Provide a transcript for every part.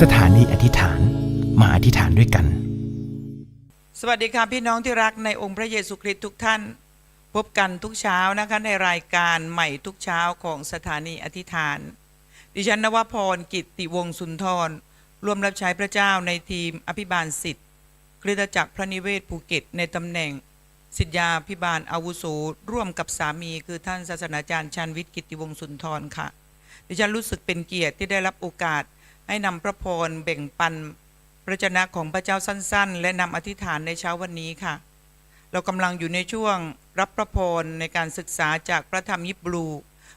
สถานีอธิษฐาน มาอธิษฐานด้วยกัน สวัสดีค่ะพี่น้องที่รักในองค์พระเยซูคริสต์ทุกท่าน พบกันทุกเช้านะคะในรายการใหม่ทุกเช้าของสถานีอธิษฐาน ดิฉันนวพรกิตติวงศ์สุนทรร่วมรับใช้พระเจ้าในทีมอภิบาลสิทธิ์คริสตจักรพระนิเวศภูเก็ตในตำแหน่งสิทธยาพิบาลอาวุโสร่วมกับสามีคือท่านศาสนาจารย์ชันวิทย์กิตติวงศ์สุนทรค่ะ ดิฉันรู้สึกเป็นเกียรติที่ได้รับโอกาส ให้นำพระพรแบ่งปันพระเจนะของพระเจ้าสั้น ๆ และนำอธิษฐานในเช้าวันนี้ค่ะ เรากำลังอยู่ในช่วงรับพระพรในการศึกษาจากพระธรรมยิบรู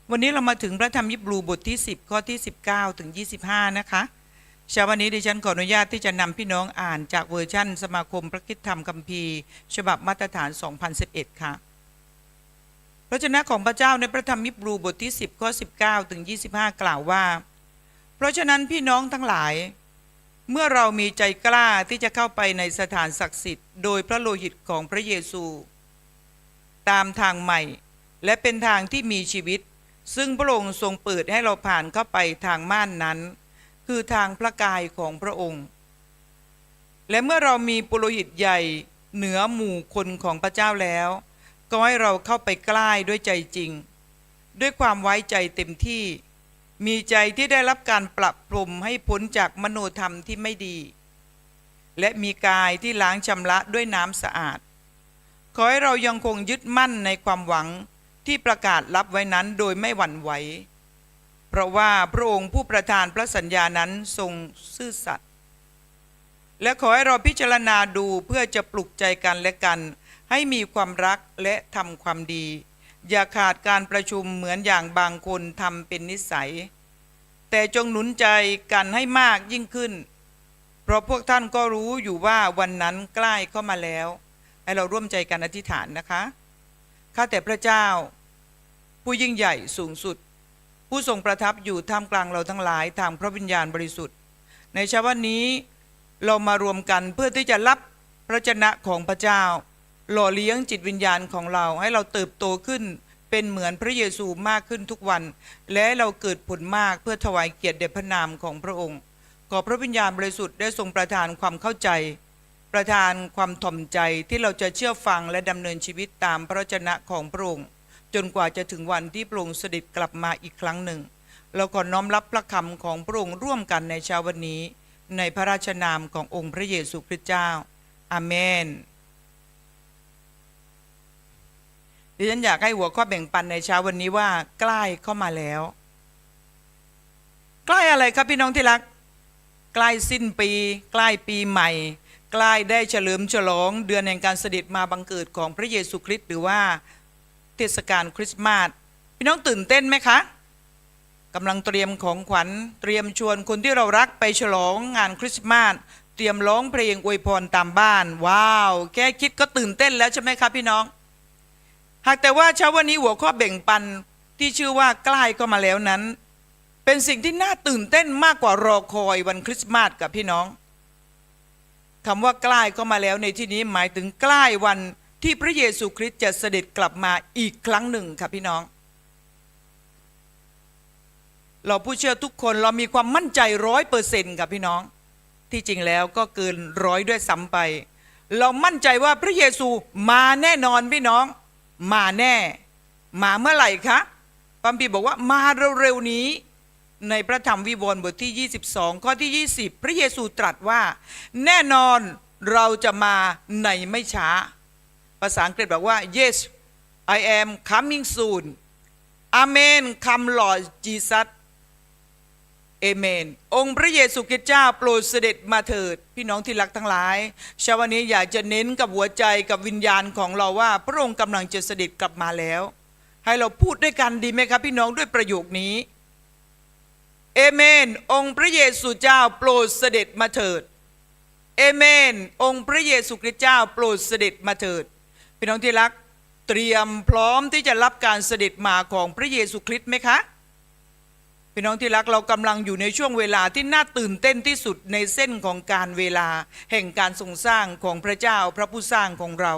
วันนี้เรามาถึงพระธรรมยิบรูบทที่ 10 ข้อที่ 19 ถึง 25 นะคะเช้าวันนี้ดิฉันขออนุญาตที่จะนำพี่น้องอ่านจากเวอร์ชั่น สมาคมพระคิดธรรมคัมภีร์ ฉบับมาตรฐาน 2011 ค่ะ พระเจนะของพระเจ้าในพระธรรมยิบรูบทที่ 10ข้อ19 ถึง 25 กล่าวว่า เพราะฉะนั้นพี่น้องทั้งหลาย เมื่อเรามีใจกล้าที่จะเข้าไปในสถานศักดิ์สิทธิ์โดยพระโลหิตของพระเยซู ตามทางใหม่ และเป็นทางที่มีชีวิต ซึ่งพระองค์ทรงเปิดให้เราผ่านเข้าไปทางม่านนั้น คือทางพระกายของพระองค์ และเมื่อเรามีปุโรหิตใหญ่เหนือหมู่คนของพระเจ้าแล้ว ก็ให้เราเข้าไปใกล้ด้วยใจจริง ด้วยความไว้ใจเต็มที่ มีใจที่ได้รับการปรับปรุมให้พ้นจากมโนธรรมที่ไม่ดี และมีกายที่ล้างชำระด้วยน้ำสะอาด ขอให้เรายังคงยึดมั่นในความหวังที่ประกาศรับไว้นั้นโดยไม่หวั่นไหว เพราะว่าพระองค์ผู้ประทานพระสัญญานั้นทรงซื่อสัตย์และขอให้เราพิจารณาดูเพื่อจะปลุกใจกันและกัน ให้มีความรักและทำความดี อย่าขาดการประชุมเหมือนอย่างบางคนทำเป็นนิสัย แต่จงหนุนใจกันให้มากยิ่งขึ้น เพราะพวกท่านก็รู้อยู่ว่าวันนั้นใกล้เข้ามาแล้ว ให้เราร่วมใจกันอธิษฐานนะคะข้าแต่พระเจ้า ผู้ยิ่งใหญ่สูงสุด ผู้ทรงประทับอยู่ท่ามกลางเราทั้งหลายทางพระวิญญาณบริสุทธิ์ ในเช้าวันนี้เรามารวมกันเพื่อที่จะรับพระชนะของพระเจ้า หล่อเลี้ยงจิตวิญญาณของเราให้เราเติบโตขึ้นเป็นเหมือนพระเยซูมากขึ้นทุกวัน และเราเกิดผลมากเพื่อถวายเกียรติแด่พระนามของพระองค์ ขอพระวิญญาณบริสุทธิ์ได้ทรงประทานความเข้าใจ ประทานความถ่อมใจที่เราจะเชื่อฟังและดำเนินชีวิตตามพระวจนะของพระองค์ จนกว่าจะถึงวันที่พระองค์เสด็จกลับมาอีกครั้งหนึ่ง เราขอน้อมรับพระคำของพระองค์ร่วมกันในเช้าวันนี้ ในพระราชนามขององค์พระเยซูคริสต์เจ้า อาเมน ดิฉันอยากให้หัวข้อแบ่งปันในเช้าวันนี้ว่า ใกล้เข้ามาแล้ว ใกล้อะไรครับพี่น้องที่รัก ใกล้สิ้นปี ใกล้ปีใหม่ ใกล้ได้เฉลิมฉลอง เดือนแห่งการเสด็จมาบังเกิดของพระเยซูคริสต์หรือว่าเทศกาลคริสต์มาสพี่น้องตื่นเต้นไหมคะกำลังเตรียมของขวัญเตรียมชวนคนที่เรารักไปฉลองงานคริสต์มาสเตรียมร้องเพลงอวยพรตามบ้าน ว้าว แค่คิดก็ตื่นเต้นแล้วใช่ไหมครับพี่น้อง หากแต่ว่าเช้าวันนี้หัวข้อแบ่งปันที่ชื่อว่าใกล้ก็มาแล้วนั้น เป็นสิ่งที่น่าตื่นเต้นมากกว่ารอคอยวันคริสต์มาสกับพี่น้องคำว่าใกล้ก็มาแล้วในที่นี้หมายถึงใกล้วันที่พระเยซูคริสต์จะเสด็จกลับมาอีกครั้งหนึ่งครับพี่น้อง เราผู้เชื่อทุกคนเรามีความมั่นใจร้อยเปอร์เซ็นต์กับพี่น้อง ที่จริงแล้วก็เกินร้อยด้วยซ้ำไป เรามั่นใจว่าพระเยซูมาแน่นอนพี่น้อง มาแน่ มาเมื่อไหร่คะพระคัมภีบอกว่ามาเร็วๆนี้ ในพระธรรมวิวรณ์บทที่ 22 ข้อที่ 20 พระเยซูตรัสว่า แน่นอนเราจะมาในไม่ช้า ภาษาอังกฤษบอกว่า yes I am coming soon Amen come Lord Jesus เอเมน องค์พระเยซูคริสต์เจ้าโปรดเสด็จมาเถิด พี่น้องที่รักทั้งหลายเช้าวันนี้อยากจะเน้นกับหัวใจกับวิญญาณของเราว่า พระองค์กำลังจะเสด็จกลับมาแล้ว ให้เราพูดด้วยกันดีไหมครับพี่น้องด้วยประโยคนี้เอเมน องค์พระเยซูเจ้าโปรดเสด็จมาเถิดเอเมน องค์พระเยซูคริสต์เจ้าโปรดเสด็จมาเถิด พี่น้องที่รักเตรียมพร้อมที่จะรับการเสด็จมาของพระเยซูคริสต์ไหมคะ พี่น้องที่รักเรากำลังอยู่ในช่วงเวลาที่น่าตื่นเต้นที่สุดในเส้นของการเวลา แห่งการทรงสร้างของพระเจ้าพระผู้สร้างของเรา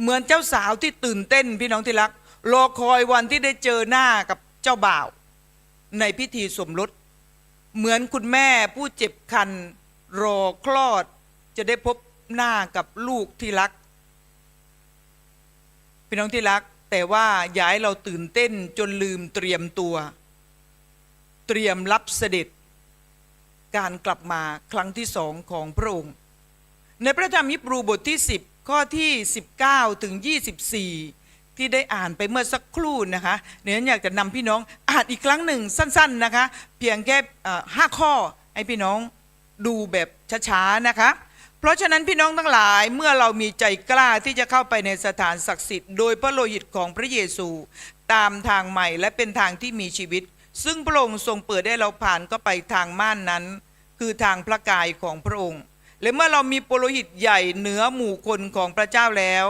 เหมือนเจ้าสาวที่ตื่นเต้น พี่น้องที่รักรอคอยวันที่ได้เจอหน้ากับเจ้าบ่าว ในพิธีสมรสเหมือนคุณแม่ผู้เจ็บคันรอคลอด จะได้พบหน้ากับลูกที่รัก พี่น้องที่รัก แต่ว่าย่าให้เราตื่นเต้นจนลืมเตรียมตัว เตรียมรับเสด็จ การกลับมาครั้งที่สองของพระองค์ ในพระธรรมฮิบรูบทที่ 10 ข้อที่ 19 ถึง 24 ที่ได้อ่านไปเมื่อสักครู่นะคะเดี๋ยวฉันอยากจะนำพี่น้องอ่านอีกครั้งหนึ่งสั้น ๆนะคะ เพียงแค่ห้าข้อให้พี่น้องดูแบบช้าๆนะคะเพราะฉะนั้นพี่น้องทั้งหลายเมื่อเรามีใจกล้าที่จะเข้าไปในสถานศักดิ์สิทธิ์โดยพระโลหิตของพระเยซู ตามทางใหม่และเป็นทางที่มีชีวิต ซึ่งพระองค์ทรงเปิดให้เราผ่านก็ไปทางม่านนั้น คือทางพระกายของพระองค์ และเมื่อเรามีปุโรหิตใหญ่เหนือหมู่คนของพระเจ้าแล้ว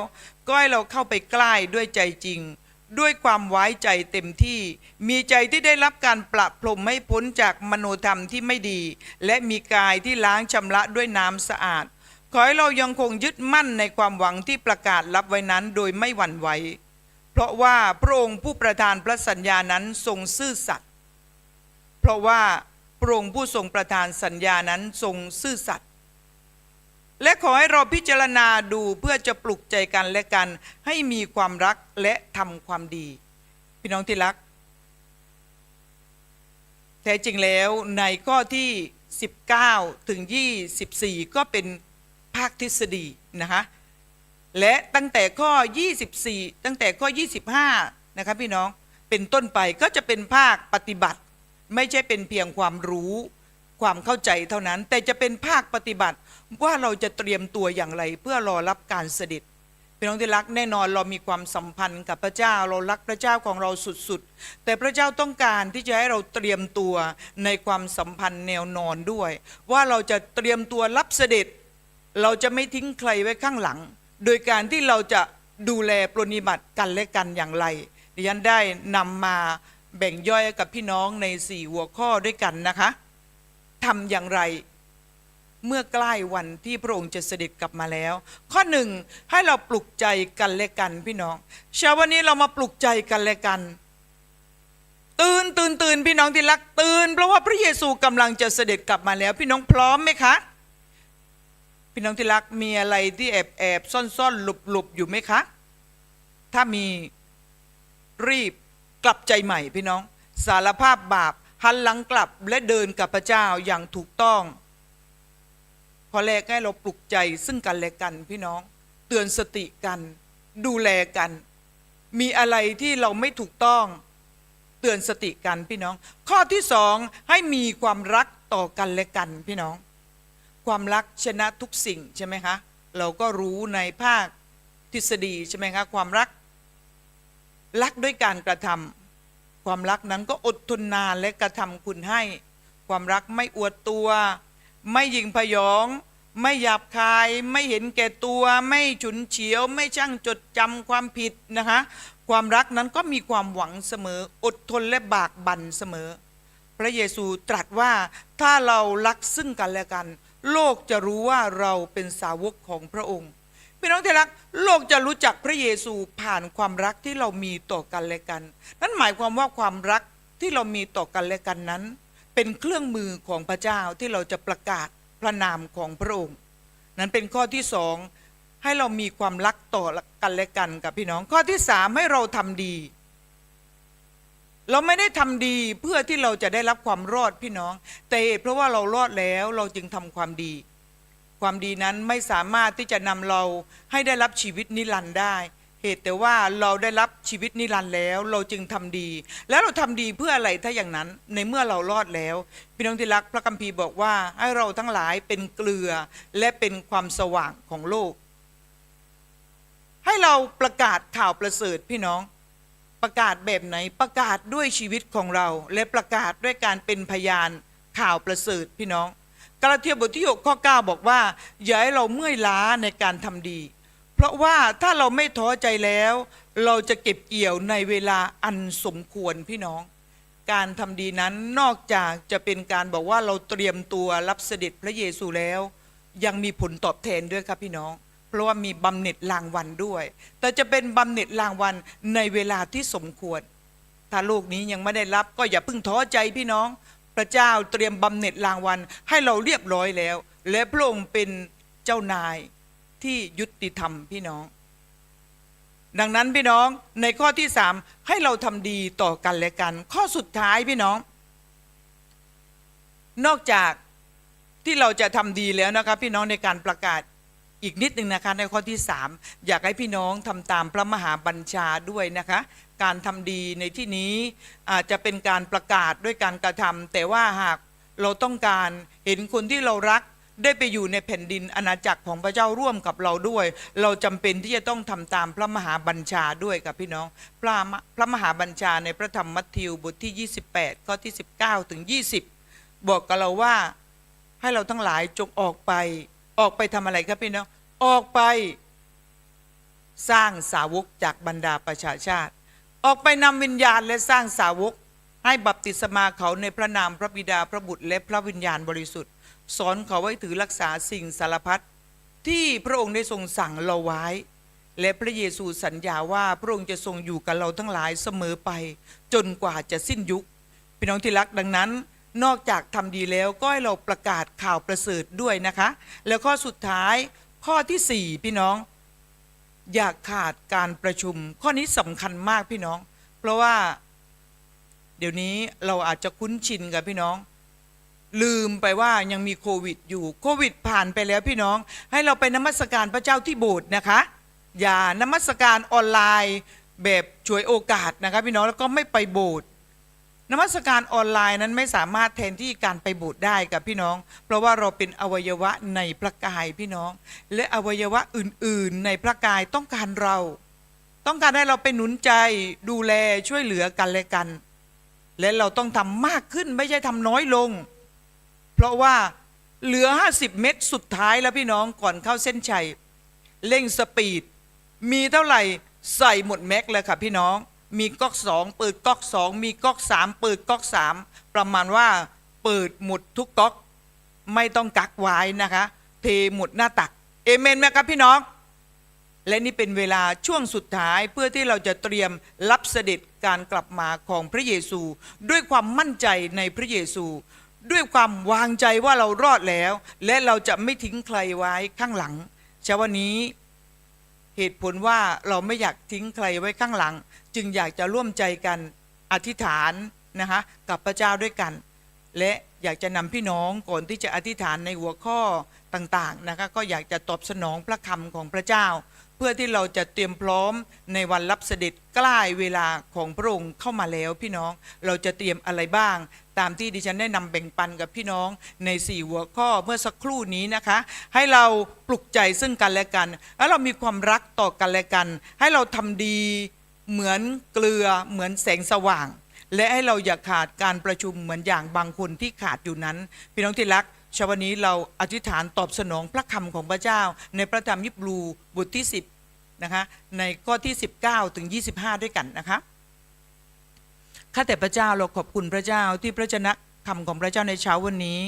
ก็ให้เราเข้าไปใกล้ด้วยใจจริง ด้วยความไว้ใจเต็มที่ มีใจที่ได้รับการปรับพรมให้พ้นจากมโนธรรมที่ไม่ดี และมีกายที่ล้างชำระด้วยน้ำสะอาด ขอให้เรายังคงยึดมั่นในความหวังที่ประกาศรับไว้นั้นโดยไม่หวั่นไหวเพราะว่าพระองค์ผู้ประทานพระสัญญานั้นทรงซื่อสัตย์ เพราะว่าพระองค์ผู้ทรงประทานสัญญานั้นทรงซื่อสัตย์และขอให้เราพิจารณาดูเพื่อจะปลุกใจกันและกันให้มีความรักและทำความดี พี่น้องที่รัก แท้จริงแล้วในข้อที่ 19 ถึง 24 ก็เป็นภาคทฤษฎีนะคะและตั้งแต่ข้อ 24 ตั้งแต่ข้อ 25 นะครับพี่น้องเป็นต้นไปก็จะเป็นภาคปฏิบัติ ไม่ใช่เป็นเพียงความรู้ความเข้าใจเท่านั้น แต่จะเป็นภาคปฏิบัติว่าเราจะเตรียมตัวอย่างไร เพื่อรอรับการเสด็จพี่น้องที่รักแน่นอนเรามีความสัมพันธ์กับพระเจ้าเรารักพระเจ้าของเราสุดๆ แต่พระเจ้าต้องการที่จะให้เราเตรียมตัวในความสัมพันธ์แนวนอนด้วย ว่าเราจะเตรียมตัวรับเสด็จ เราจะไม่ทิ้งใครไว้ข้างหลัง โดยการที่เราจะดูแลปรนนิบัติกันและกันอย่างไรดิฉันได้นำมา แบ่งย่อยกับพี่น้องในสี่หัวข้อด้วยกันนะคะทำอย่างไรเมื่อใกล้วันที่พระองค์จะเสด็จกลับมาแล้ว ข้อหนึ่งให้เราปลุกใจกันและกันพี่น้องเช้าวันนี้เรามาปลุกใจกันและกัน ตื่นตื่นตื่นพี่น้องที่รักตื่น เพราะว่าพระเยซูกำลังจะเสด็จกลับมาแล้ว พี่น้องพร้อมไหมคะ พี่น้องที่รักมีอะไรที่แอบแอบซ่อนซ่อนหลบหลบอยู่ไหมคะ ถ้ามีรีบ กลับใจใหม่พี่น้อง สารภาพบาปหันหลังกลับและเดินกับพระเจ้าอย่างถูกต้อง พอแรกให้เราปลุกใจซึ่งกันและกันพี่น้อง เตือนสติกัน ดูแลกัน มีอะไรที่เราไม่ถูกต้อง เตือนสติกันพี่น้อง ข้อที่สองให้มีความรักต่อกันและกันพี่น้อง ความรักชนะทุกสิ่งใช่ไหมคะเราก็รู้ในภาคทฤษฎีใช่ไหมคะความรัก รักด้วยการกระทำความรักนั้นก็อดทนนานและกระทำคุณให้ ความรักไม่อวดตัว ไม่ยิงพยอง ไม่หยาบคาย ไม่เห็นแก่ตัว ไม่ฉุนเฉียว ไม่ช่างจดจำความผิดนะคะ ความรักนั้นก็มีความหวังเสมอ อดทนและบากบั่นเสมอ พระเยซูตรัสว่าถ้าเรารักซึ่งกันและกัน โลกจะรู้ว่าเราเป็นสาวกของพระองค์ พี่น้องที่รักโลกจะรู้จักพระเยซูผ่านความรักที่เรามีต่อกันและกัน นั่นหมายความว่าความรักที่เรามีต่อกันและกันนั้น เป็นเครื่องมือของพระเจ้าที่เราจะประกาศพระนามของพระองค์ นั้นเป็นข้อที่สองให้เรามีความรักต่อกันและกันกับพี่น้องข้อที่สามให้เราทำดี เราไม่ได้ทำดีเพื่อที่เราจะได้รับความรอดพี่น้อง แต่เหตุเพราะว่าเรารอดแล้วเราจึงทำความดี ความดีนั้นไม่สามารถที่จะนำเราให้ได้รับชีวิตนิรันดร์ได้ เหตุแต่ว่าเราได้รับชีวิตนิรันดร์แล้ว เราจึงทำดี แล้วเราทำดีเพื่ออะไรถ้าอย่างนั้นในเมื่อเรารอดแล้วพี่น้องที่รักพระคัมภีร์บอกว่าให้เราทั้งหลายเป็นเกลือและเป็นความสว่างของโลก ให้เราประกาศข่าวประเสริฐพี่น้องประกาศแบบไหนประกาศด้วยชีวิตของเรา และประกาศด้วยการเป็นพยานข่าวประเสริฐพี่น้อง กาลาเทียบทที่6ข้อ9บอกว่า อย่าให้เราเมื่อยล้าในการทำดี เพราะว่าถ้าเราไม่ท้อใจแล้ว เราจะเก็บเกี่ยวในเวลาอันสมควรพี่น้อง การทำดีนั้นนอกจากจะเป็นการบอกว่าเราเตรียมตัวรับเสด็จพระเยซูแล้ว ยังมีผลตอบแทนด้วยครับพี่น้อง เพราะว่ามีบำเหน็จรางวัลด้วย แต่จะเป็นบำเหน็จรางวัลในเวลาที่สมควร ถ้าโลกนี้ยังไม่ได้รับก็อย่าเพิ่งท้อใจพี่น้อง ระเจ้าเตรียมบำเหน็จรางวัลให้เราเรียบร้อยแล้ว และพระองค์เป็นเจ้านายที่ยุติธรรมพี่น้อง ดังนั้นพี่น้องในข้อที่สามให้เราทำดีต่อกันและกัน ข้อสุดท้ายพี่น้อง นอกจากที่เราจะทำดีแล้วนะครับพี่น้องในการประกาศอีกนิดหนึ่งนะคะในข้อที่สามอยากให้พี่น้องทำตามพระมหาบัญชาด้วยนะคะ การทำดีในที่นี้อาจจะเป็นการประกาศด้วยการกระทำแต่ว่าหากเราต้องการเห็นคนที่เรารักได้ไปอยู่ในแผ่นดินอาณาจักรของพระเจ้าร่วมกับเราด้วย เราจำเป็นที่จะต้องทำตามพระมหาบัญชาด้วยกับพี่น้อง พระมพระมหาบัญชาในพระธรรมมัทธิวบทที่ 28 ข้อที่ 19 ถึง 20 บอกกับเราว่าให้เราทั้งหลายจงออกไป ออกไปทำอะไรครับพี่น้อง ออกไป สร้างสาวกจากบรรดาประชาชาติ ออกไปนำวิญญาณและสร้างสาวก ให้บัพติศมาเขาในพระนามพระบิดาพระบุตรและพระวิญญาณบริสุทธิ์ สอนเขาไว้ถือรักษาสิ่งสารพัดที่พระองค์ได้ทรงสั่งเราไว้ และพระเยซูสัญญาว่าพระองค์จะทรงอยู่กับเราทั้งหลายเสมอไป จนกว่าจะสิ้นยุคพี่น้องที่รักดังนั้น นอกจากทำดีแล้วก็ให้เราประกาศข่าวประเสริฐด้วยนะคะ แล้วข้อสุดท้ายข้อที่สี่พี่น้อง อย่าขาดการประชุม ข้อนี้สำคัญมากพี่น้อง เพราะว่า เดี๋ยวนี้เราอาจจะคุ้นชินกับพี่น้อง ลืมไปว่ายังมีโควิดอยู่โควิดผ่านไปแล้วพี่น้อง ให้เราไปนมัสการพระเจ้าที่โบสถ์นะคะ อย่านมัสการออนไลน์แบบช่วยโอกาสนะคะพี่น้องแล้วก็ไม่ไปโบสถ์ นมัสการออนไลน์นั้นไม่สามารถแทนที่การไปบสถ์ได้กับพี่น้อง เพราะว่าเราเป็นอวัยวะในพระกายพี่น้อง และอวัยวะอื่น ๆ ในพระกายต้องการเรา ต้องการให้เราไปหนุนใจดูแลช่วยเหลือกันและกัน และเราต้องทำมากขึ้นไม่ใช่ทำน้อยลง เพราะว่าเหลือ 50 เมตรสุดท้ายแล้วพี่น้องก่อนเข้าเส้นชัยเร่งสปีดมีเท่าไหร่ใส่หมดแม็กเลยค่ะพี่น้อง มีก๊อกสองเปิดก๊อกสองมีก๊อกสามเปิดก๊อกสามประมาณว่าเปิดหมดทุกก๊อก ไม่ต้องกักไว้นะคะ เทหมดหน้าตักเอเมนไหมครับพี่น้อง และนี่เป็นเวลาช่วงสุดท้ายเพื่อที่เราจะเตรียมรับเสด็จการกลับมาของพระเยซู ด้วยความมั่นใจในพระเยซู ด้วยความวางใจว่าเรารอดแล้ว และเราจะไม่ทิ้งใครไว้ข้างหลังเช้าวันนี้ เหตุผลว่าเราไม่อยากทิ้งใครไว้ข้างหลัง จึงอยากจะร่วมใจกันอธิษฐานนะคะกับพระเจ้าด้วยกัน และอยากจะนำพี่น้องก่อนที่จะอธิษฐานในหัวข้อต่างๆนะคะก็อยากจะตอบสนองพระคำของพระเจ้า พื่อที่เราจะเตรียมพร้อมในวันรับเสด็จใกล้เวลาของพระองค์เข้ามาแล้วพี่น้องเราจะเตรียมอะไรบ้าง ตามที่ดิฉันได้นำแบ่งปันกับพี่น้องในสี่หัวข้อเมื่อสักครู่นี้นะคะ ให้เราปลุกใจซึ่งกันและกัน แล้วเรามีความรักต่อกันและกัน ให้เราทำดีเหมือนเกลือเหมือนแสงสว่าง และให้เราอย่าขาดการประชุมเหมือนอย่างบางคนที่ขาดอยู่นั้น พี่น้องที่รัก ช้าวันนี้เราอธิษฐานตอบสนองพระคำของพระเจ้า ในพระธรรมยิบรูบทที่ 10นะคะในข้อที่ 19 ถึง 25 ด้วยกันนะคะข้าแต่พระเจ้าเราขอบคุณพระเจ้าที่พระชนะคำของพระเจ้าในเช้าวันนี้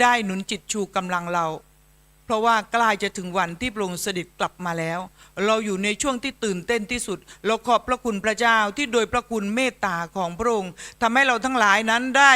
ได้หนุนจิตชูกำลังเรา เพราะว่าใกล้จะถึงวันที่พระองค์เสด็จกลับมาแล้ว เราอยู่ในช่วงที่ตื่นเต้นที่สุด เราขอบพระคุณพระเจ้าที่โดยพระคุณเมตตาของพระองค์ทำให้เราทั้งหลายนั้นได้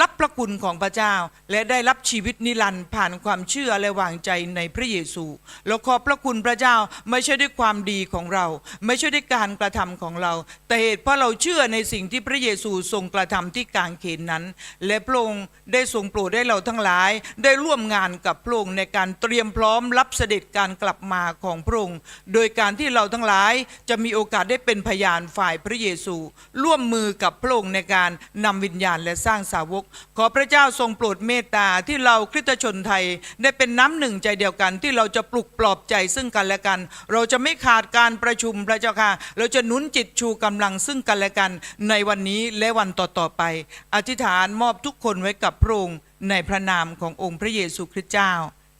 รับพระคุณของพระเจ้า และได้รับชีวิตนิรันดร์ผ่านความเชื่อและวางใจในพระเยซู เราขอบพระคุณพระเจ้าไม่ใช่ด้วยความดีของเรา ไม่ใช่ด้วยการกระทำของเรา แต่เหตุเพราะเราเชื่อในสิ่งที่พระเยซูทรงกระทำที่กางเขนนั้น และพระองค์ได้ทรงโปรดให้เราทั้งหลาย ได้ร่วมงานกับพระองค์ในการเตรียมพร้อมรับเสด็จการกลับมาของพระองค์โดยการที่เราทั้งหลายจะมีโอกาสได้เป็นพยานฝ่ายพระเยซู ร่วมมือกับพระองค์ในการนำวิญญาณและสร้างสาวก ขอพระเจ้าทรงโปรดเมตตาที่เราคริสตชนไทยได้เป็นน้ำหนึ่งใจเดียวกัน ที่เราจะปลุกปลอบใจซึ่งกันและกัน เราจะไม่ขาดการประชุมพระเจ้าค่ะ เราจะหนุนจิตชูกำลังซึ่งกันและกัน ในวันนี้และวันต่อๆไป อธิษฐานมอบทุกคนไว้กับพระองค์ในพระนามขององค์พระเยซูคริสต์เจ้า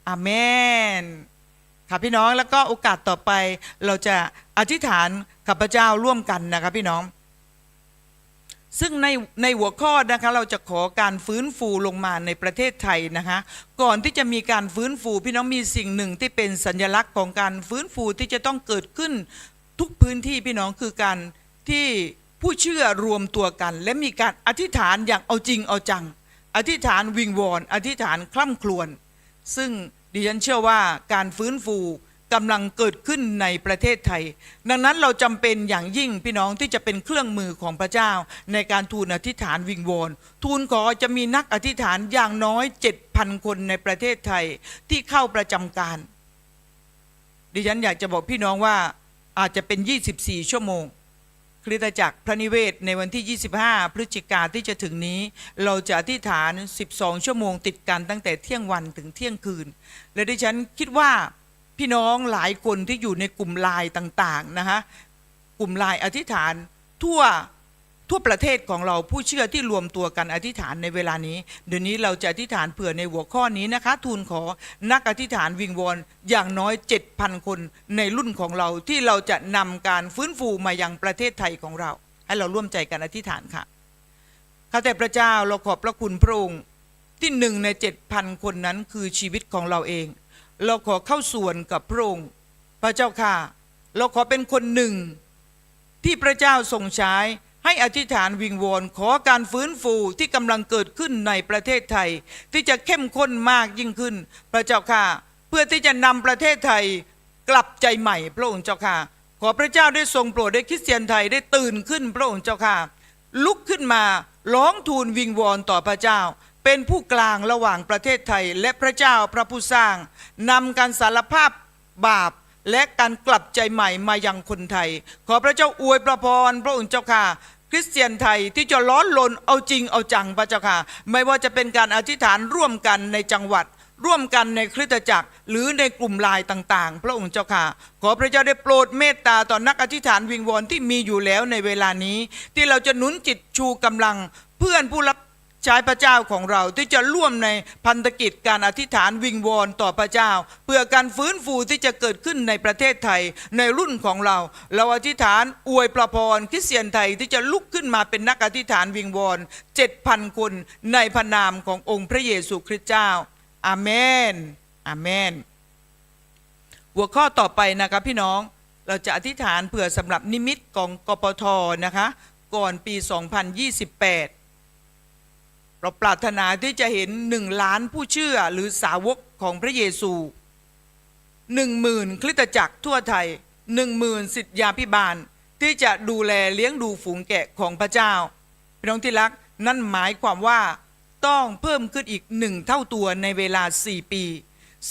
อาเมนค่ะพี่น้องแล้วก็โอกาสต่อไปเราจะอธิษฐานกับพระเจ้าร่วมกันนะคะพี่น้อง ซึ่งในในหัวข้อนะคะเราจะขอการฟื้นฟูลงมาในประเทศไทยนะคะก่อนที่จะมีการฟื้นฟูพี่น้องมีสิ่งหนึ่งที่เป็นสัญลักษณ์ของการฟื้นฟูที่จะต้องเกิดขึ้นทุกพื้นที่พี่น้องคือการที่ผู้เชื่อรวมตัวกัน และมีการอธิษฐานอย่างเอาจริงเอาจังออธิษฐานวิงวอนอธิษฐานคล่ำครวญซึ่งดิฉันเชื่อว่าการฟื้นฟู กำลังเกิดขึ้นในประเทศไทย ดังนั้นเราจำเป็นอย่างยิ่งพี่น้องที่จะเป็นเครื่องมือของพระเจ้า ในการทูลอธิษฐานวิงวอนทูลขอจะมีนักอธิษฐานอย่างน้อย 7,000 คนในประเทศไทยที่เข้าประจำการ ดิฉันอยากจะบอกพี่น้องว่าอาจจะเป็น 24 ชั่วโมงคริสตจักรพระนิเวศในวันที่ 25 พฤศจิกาที่จะถึงนี้ เราจะอธิษฐาน 12 ชั่วโมงติดกันตั้งแต่เที่ยงวันถึงเที่ยงคืน และดิฉันคิดว่า พี่น้องหลายคนที่อยู่ในกลุ่มไลน์ต่างๆนะคะกลุ่มไลน์อธิษฐานทั่วทั่วประเทศของเราผู้เชื่อที่รวมตัวกันอธิษฐานในเวลานี้ เดี๋ยวนี้เราจะอธิษฐานเผื่อในหัวข้อนี้นะคะ ทูลขอนักอธิษฐานวิงวอนอย่างน้อย 7,000 คนในรุ่นของเราที่เราจะนำการฟื้นฟูมายังประเทศไทยของเรา ให้เราร่วมใจกันอธิษฐานค่ะข้าแต่พระเจ้าเราขอบพระคุณพระองค์ที่หนึ่งในเจ็ดพันคนนั้นคือชีวิตของเราเอง เราขอเข้าส่วนกับพระองค์พระเจ้าค่ะ เราขอเป็นคนหนึ่ง ที่พระเจ้าทรงใช้ให้อธิษฐานวิงวอนขอการฟื้นฟูที่กำลังเกิดขึ้นในประเทศไทย ที่จะเข้มข้นมากยิ่งขึ้น พระเจ้าค่ะ เพื่อที่จะนำประเทศไทยกลับใจใหม่พระองค์เจ้าค่ะ ขอพระเจ้าได้ทรงโปรดให้คริสเตียนไทยได้ตื่นขึ้นพระองค์เจ้าค่ะ ลุกขึ้นมาร้องทูลวิงวอนต่อพระเจ้า เป็นผู้กลางระหว่างประเทศไทย และพระเจ้าพระผู้สร้างนำการสารภาพบาปและการกลับใจใหม่มายังคนไทย ขอพระเจ้าอวยประพรพระองค์เจ้าค่ะคริสเตียนไทยที่จะร้อนรนเอาจริงเอาจังพระเจ้าค่ะ ไม่ว่าจะเป็นการอธิษฐานร่วมกันในจังหวัด ร่วมกันในคริสตจักร หรือในกลุ่มไลายต่างๆ พระองค์เจ้าค่ะ ขอพระเจ้าได้โปรดเมตตาต่อนักอธิษฐานวิงวอนที่มีอยู่แล้วในเวลานี้ ที่เราจะหนุนจิตชูกำลังเพื่อนผู้รับ ใช้พระเจ้าของเราที่จะร่วมในพันธกิจการอธิษฐานวิงวอนต่อพระเจ้า เพื่อการฟื้นฟูที่จะเกิดขึ้นในประเทศไทยในรุ่นของเรา เราอธิษฐานอวยประพรคริสเตียนไทยที่จะลุกขึ้นมาเป็นนักอธิษฐานวิงวอนเจ็ดพันคนในพระนามขององค์พระเยซูคริสต์เจ้าอาเมนอาเมน หัวข้อต่อไปนะคะพี่น้องเราจะอธิษฐานเผื่อสำหรับนิมิตของกปทนะคะ ก่อนปี 2028 เราปรารถนาที่จะเห็นหนึ่งล้านผู้เชื่อหรือสาวกของพระเยซูหนึ่งหมื่นคริสตจักรทั่วไทยหนึ่งหมื่นสิทธยาพิบาล ที่จะดูแลเลี้ยงดูฝูงแกะของพระเจ้าพี่น้องที่รักนั่นหมายความว่าต้องเพิ่มขึ้นอีกหนึ่งเท่าตัวในเวลาสี่ปี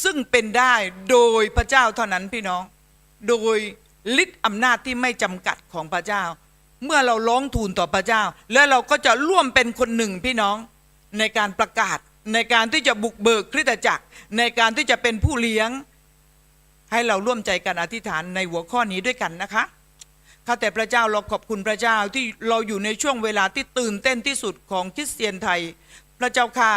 ซึ่งเป็นได้โดยพระเจ้าเท่านั้นพี่น้อง โดยฤทธิ์อำนาจที่ไม่จำกัดของพระเจ้า เมื่อเราร้องทูลต่อพระเจ้า แล้วเราก็จะร่วมเป็นคนหนึ่งพี่น้อง ในการประกาศในการที่จะบุกเบิกคริสตจักร ในการที่จะเป็นผู้เลี้ยง ให้เราร่วมใจกันอธิษฐานในหัวข้อนี้ด้วยกันนะคะข้าแต่พระเจ้าเราขอบคุณพระเจ้าที่เราอยู่ในช่วงเวลาที่ตื่นเต้นที่สุดของคริสเตียนไทย พระเจ้าค่ะ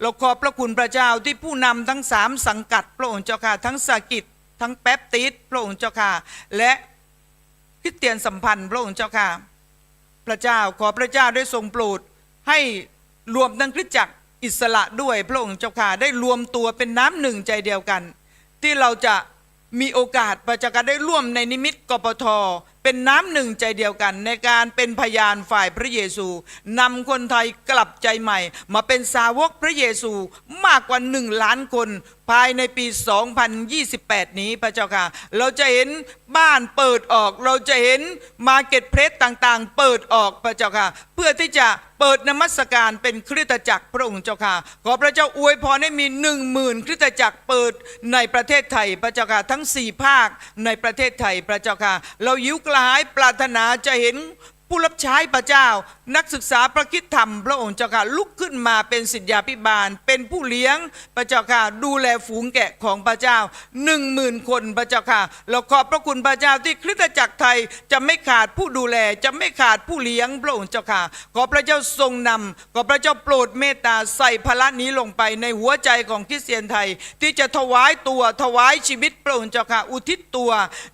เราขอบพระคุณพระเจ้าที่ผู้นำทั้งสามสังกัด พระองค์เจ้าค่ะทั้งสากิจทั้งแป๊บติสพระองค์เจ้าค่ะและคริสเตียนสัมพันธ์ พระองค์เจ้าค่ะ พระเจ้าขอพระเจ้าได้ทรงโปรดให้ รวมทั้งคริสตจักรอิสระด้วยพระองค์เจ้าค่ะได้รวมตัวเป็นน้ำหนึ่งใจเดียวกัน ที่เราจะมีโอกาสประจักษ์ได้ร่วมในนิมิตกปทเป็นน้ำหนึ่งใจเดียวกัน ในการเป็นพยานฝ่ายพระเยซูนำคนไทยกลับใจใหม่ มาเป็นสาวกพระเยซูมากกว่าหนึ่งล้านคนภายในปี 2028 นี้พระเจ้าค่ะ เราจะเห็นบ้านเปิดออก เราจะเห็นมาเก็ตเพลสต่างๆ เปิดออกพระเจ้าค่ะ เพื่อที่จะเปิดนมัสการเป็นคริสตจักรพระองค์เจ้าค่ะ ขอพระเจ้าอวยพรให้มีหนึ่งหมื่นคริสตจักรเปิดในประเทศไทยพระเจ้าค่ะทั้งสี่ภาคในประเทศไทยพระเจ้าค่ะ เรายิ้วกลายปรารถนาจะเห็น ผู้รับใช้พระเจ้า นักศึกษาพระคิดธรรม พระองค์เจ้าค่ะลุกขึ้นมาเป็นสิทธยาพิบาล เป็นผู้เลี้ยงพระเจ้าค่ะดูแลฝูงแกะของพระเจ้าหนึ่งหมื่นคนพระเจ้าค่ะเราขอบพระคุณพระเจ้าที่คริสตจักรไทยจะไม่ขาดผู้ดูแลจะไม่ขาดผู้เลี้ยงพระองค์เจ้าค่ะขอพระเจ้าทรงนำขอพระเจ้าโปรดเมตตาใส่ภาระนี้ลงไปในหัวใจของคริสเตียนไทย ที่จะถวายตัวถวายชีวิตพระองค์เจ้าค่ะอุทิศตัว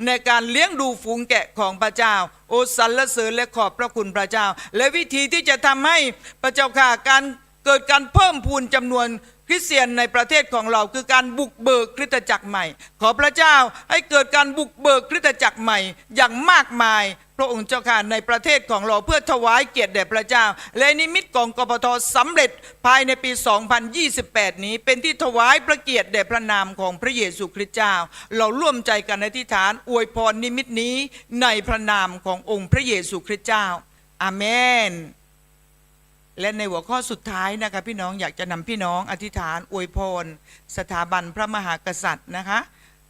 ในการเลี้ยงดูฝูงแกะของพระเจ้า โอสรรเสริญและขอบพระคุณพระเจ้า และวิธีที่จะทำให้พระเจ้าค่ะการเกิดการเพิ่มพูนจำนวนคริสเตียนในประเทศของเราคือการบุกเบิกคริสตจักรใหม่ ขอพระเจ้าให้เกิดการบุกเบิกคริสตจักรใหม่อย่างมากมาย พระองค์เจ้าค่ะในประเทศของเราเพื่อถวายเกียรติแด่พระเจ้า และนิมิตของกปทสำเร็จภายในปี 2028 นี้ เป็นที่ถวายพระเกียรติแด่พระนามของพระเยซูคริสต์เจ้า เราร่วมใจกันอธิษฐานอวยพรนิมิตนี้ในพระนามขององค์พระเยซูคริสต์เจ้า อาเมนและในหัวข้อสุดท้ายนะคะพี่น้องอยากจะนำพี่น้องอธิษฐานอวยพร สถาบันพระมหากษัตริย์นะคะ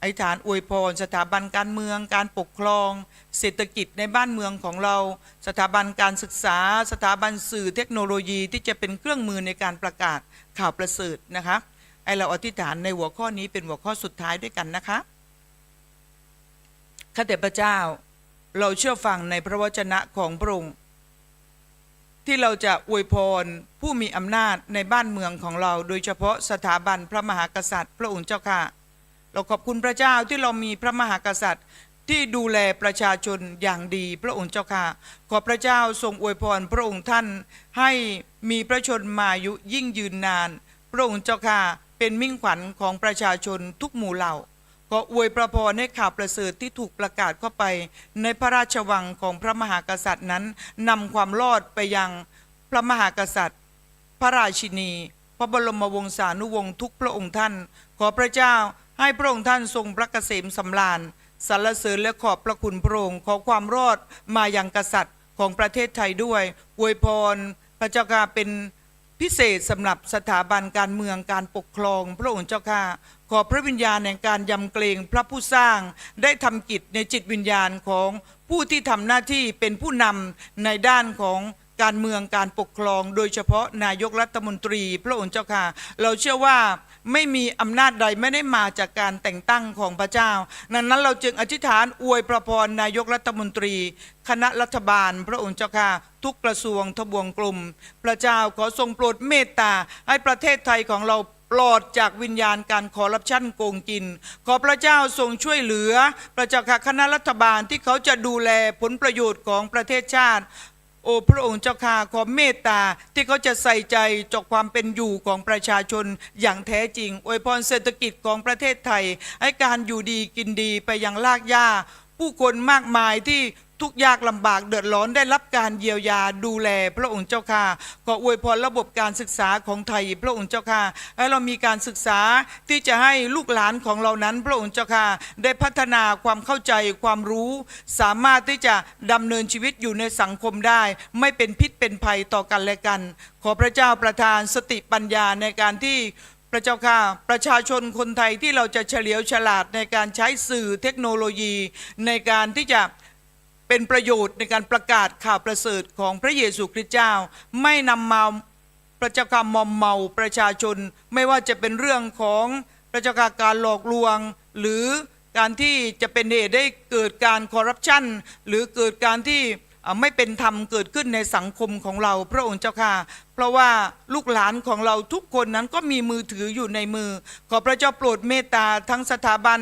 อธิษฐานอวยพร สถาบันการเมือง การปกครอง เศรษฐกิจในบ้านเมืองของเรา สถาบันการศึกษา สถาบันสื่อเทคโนโลยีที่จะเป็นเครื่องมือในการประกาศข่าวประเสริฐนะคะไอเราอธิษฐานในหัวข้อนี้เป็นหัวข้อสุดท้ายด้วยกันนะคะข้าแต่พระเจ้า เราเชื่อฟังในพระวจนะของพระองค์ที่เราจะอวยพรผู้มีอำนาจในบ้านเมืองของเรา โดยเฉพาะสถาบันพระมหากษัตริย์ พระองค์เจ้าค่ะ เราขอบคุณพระเจ้าที่เรามีพระมหากษัตริย์ที่ดูแลประชาชนอย่างดีพระองค์เจ้าค่ะ ขอพระเจ้าทรงอวยพรพระองค์ท่านให้มีพระชนมายุยิ่งยืนนาน พระองค์เจ้าค่ะเป็นมิ่งขวัญของประชาชนทุกหมู่เหล่าขออวยพระพรให้ข่าวประเสริฐที่ถูกประกาศเข้าไป ในพระราชวังของพระมหากษัตริย์นั้นนำความรอดไปยังพระมหากษัตริย์ พระราชินี พระบรมวงศานุวงศ์ทุกพระองค์ท่าน ขอพระเจ้า ให้พระองค์ท่านทรงพระเกษมสำราญสรรเสริญและขอบพระคุณพระองค์ขอความรอดมาอยังกษัตริย์ของประเทศไทยด้วยอวยพรพระเจ้าค่ะเป็นพิเศษสำหรับสถาบันการเมืองการปกครอง พระองค์เจ้าค่ะขอพระวิญญาณแห่งการยำเกรงพระผู้สร้างได้ทำกิจในจิตวิญญาณของผู้ที่ทำหน้าที่เป็นผู้นำในด้านของ การเมืองการปกครอง โดยเฉพาะนายกรัฐมนตรี พระองค์เจ้าค่ะ เราเชื่อว่าไม่มีอำนาจใดไม่ได้มาจากการแต่งตั้งของพระเจ้าดังนั้นเราจึงอธิษฐานอวยพระพรนายกรัฐมนตรี คณะรัฐบาล พระองค์เจ้าค่ะ ทุกกระทรวงทบวงกลุ่ม พระเจ้าขอทรงโปรดเมตตาให้ประเทศไทยของเราปลอดจากวิญญาณการคอร์รัปชันโกงกิน ขอพระเจ้าทรงช่วยเหลือพระเจ้าค่ะคณะรัฐบาลที่เขาจะดูแลผลประโยชน์ของประเทศชาติ อ้พระองค์เจ้าข้าขอเมตตาที่เขาจะใส่ใจจอกความเป็นอยู่ของประชาชนอย่างแท้จริงอวยพรเศรษฐกิจของประเทศไทย ให้การอยู่ดีกินดีไปยังลากย่าผู้คนมากมายที่ ทุกยากลำบากเดือดร้อนได้รับการเยียวยาดูแลพระองค์เจ้าค่ะขออวยพรระบบการศึกษาของไทยพระองค์เจ้าค่ะให้เรามีการศึกษาที่จะให้ลูกหลานของเรานั้น พระองค์เจ้าค่ะได้พัฒนาความเข้าใจความรู้ สามารถที่จะดำเนินชีวิตอยู่ในสังคมได้ ไม่เป็นพิษเป็นภัยต่อกันและกัน ขอพระเจ้าประทานสติปัญญาในการที่พระเจ้าค่ะประชาชนคนไทยที่เราจะเฉลียวฉลาดในการใช้สื่อเทคโนโลยีในการที่จะ เป็นประโยชน์ในการประกาศข่าวประเสริฐของพระเยซูคริสต์เจ้า ไม่นำมาประเจ้าค่ะมอมเมาประชาชน ไม่ว่าจะเป็นเรื่องของพระจ้าค่ะการหลอกลวง หรือการที่จะเป็นเหตุได้เกิดการคอร์รัปชันหรือเกิดการที่ไม่เป็นธรรมเกิดขึ้นในสังคมของเราพระองค์เจ้าค่ะ เพราะว่าลูกหลานของเราทุกคนนั้นก็มีมือถืออยู่ในมือ ขอพระเจ้าโปรดเมตตาทั้งสถาบัน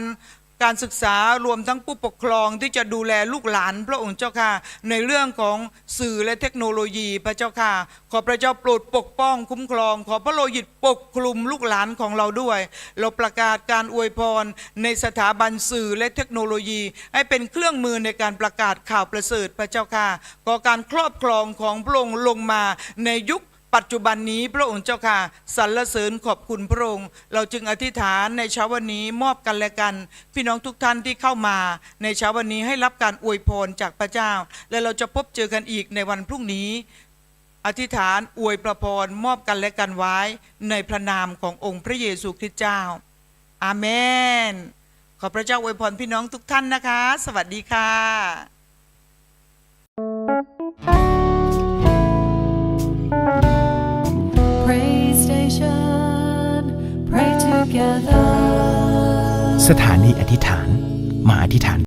การศึกษารวมทั้งผู้ปกครองที่จะดูแลลูกหลานพระองค์เจ้าค่ะ ในเรื่องของสื่อและเทคโนโลยีพระเจ้าค่ะ ขอพระเจ้าโปรดปกป้องคุ้มครอง ขอพระโลหิตปกคลุมลูกหลานของเราด้วย เราประกาศการอวยพร ในสถาบันสื่อและเทคโนโลยี ให้เป็นเครื่องมือในการประกาศข่าวประเสริฐพระเจ้าค่ะขอการครอบครองของพระองค์ลงมาในยุค ปัจจุบันนี้พระองค์เจ้าค่ะสรรเสริญขอบคุณพระองค์ เราจึงอธิษฐานในเช้าวันนี้มอบกันและกัน พี่น้องทุกท่านที่เข้ามา ในเช้าวันนี้ให้รับการอวยพรจากพระเจ้า และเราจะพบเจอกันอีกในวันพรุ่งนี้ อธิษฐานอวยประพรมอบกันและกันไว้ ในพระนามขององค์พระเยซูคริสต์เจ้า อาเมน ขอพระเจ้าอวยพรพี่น้องทุกท่านนะคะ สวัสดีค่ะ สถานีอธิษฐาน มาอธิษฐาน